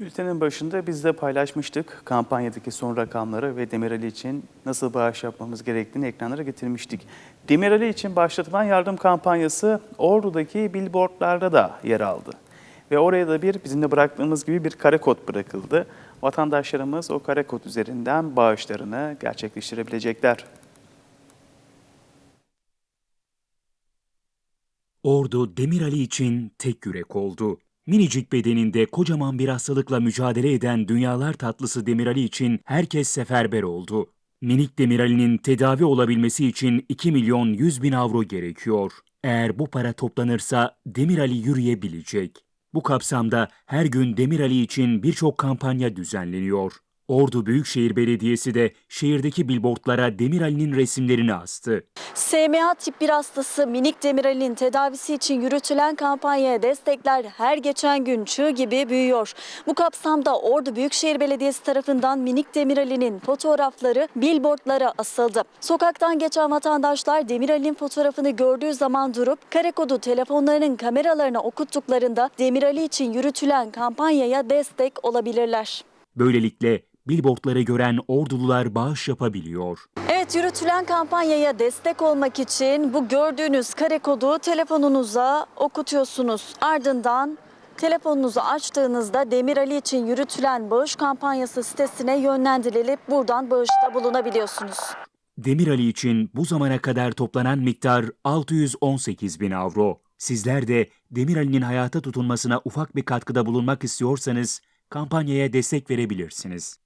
Bültenin başında biz de paylaşmıştık kampanyadaki son rakamları ve Demirali için nasıl bağış yapmamız gerektiğini ekranlara getirmiştik. Demirali için başlatılan yardım kampanyası Ordu'daki billboardlarda da yer aldı. Ve oraya da bir bizimle bıraktığımız gibi bir kare kod bırakıldı. Vatandaşlarımız o kare kod üzerinden bağışlarını gerçekleştirebilecekler. Ordu Demirali için tek yürek oldu. Minicik bedeninde kocaman bir hastalıkla mücadele eden dünyalar tatlısı Demirali için herkes seferber oldu. Minik Demirali'nin tedavi olabilmesi için 2 milyon 100 bin avro gerekiyor. Eğer bu para toplanırsa Demirali yürüyebilecek. Bu kapsamda her gün Demirali için birçok kampanya düzenleniyor. Ordu Büyükşehir Belediyesi de şehirdeki billboardlara Demirali'nin resimlerini astı. SMA tip 1 hastası Minik Demirel'in tedavisi için yürütülen kampanyaya destekler her geçen gün çığ gibi büyüyor. Bu kapsamda Ordu Büyükşehir Belediyesi tarafından Minik Demirel'in fotoğrafları billboardlara asıldı. Sokaktan geçen vatandaşlar Demirel'in fotoğrafını gördüğü zaman durup kare kodu telefonlarının kameralarına okuttuklarında Demireli için yürütülen kampanyaya destek olabilirler. Böylelikle billboardları gören ordulular bağış yapabiliyor. Evet yürütülen kampanyaya destek olmak için bu gördüğünüz kare kodu telefonunuza okutuyorsunuz. Ardından telefonunuzu açtığınızda Demir Ali için yürütülen bağış kampanyası sitesine yönlendirilip buradan bağışta bulunabiliyorsunuz. Demirali için bu zamana kadar toplanan miktar 618 bin avro. Sizler de Demirali'nin hayata tutunmasına ufak bir katkıda bulunmak istiyorsanız kampanyaya destek verebilirsiniz.